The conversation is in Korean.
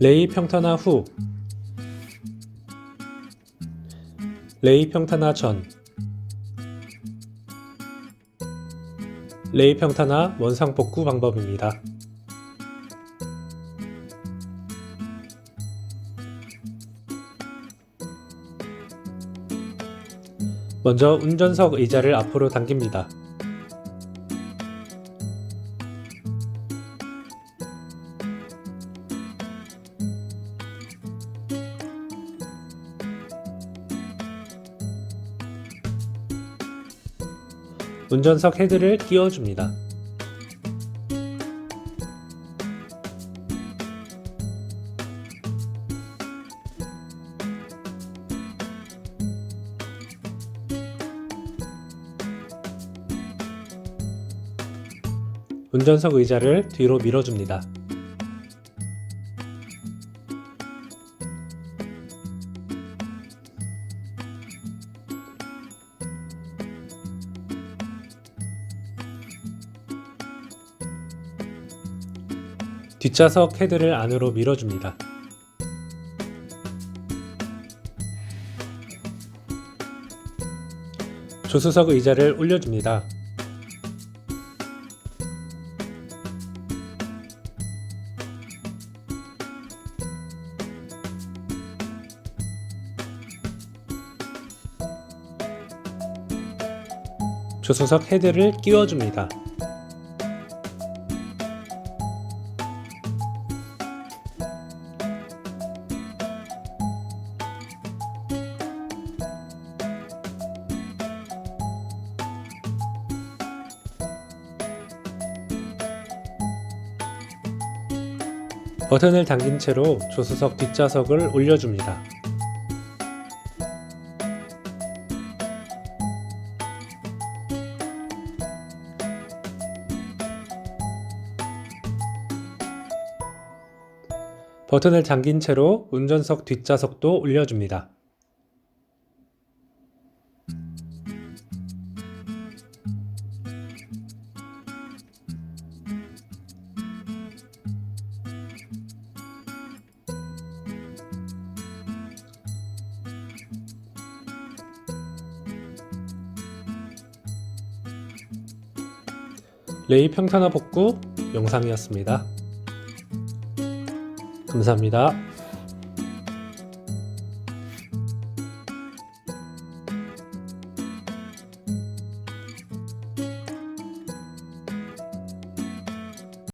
레이 평탄화 후 레이 평탄화 전 레이 평탄화 원상 복구 방법입니다. 먼저 운전석 의자를 앞으로 당깁니다. 운전석 헤드를 끼워줍니다. 운전석 의자를 뒤로 밀어줍니다. 뒷좌석 헤드를 안으로 밀어줍니다. 조수석 의자를 올려줍니다. 조수석 헤드를 끼워줍니다. 버튼을 당긴 채로 조수석 뒷좌석을 올려줍니다. 버튼을 잠긴 채로 운전석 뒷좌석도 올려줍니다. 레이 평탄화 복구 영상이었습니다. 감사합니다.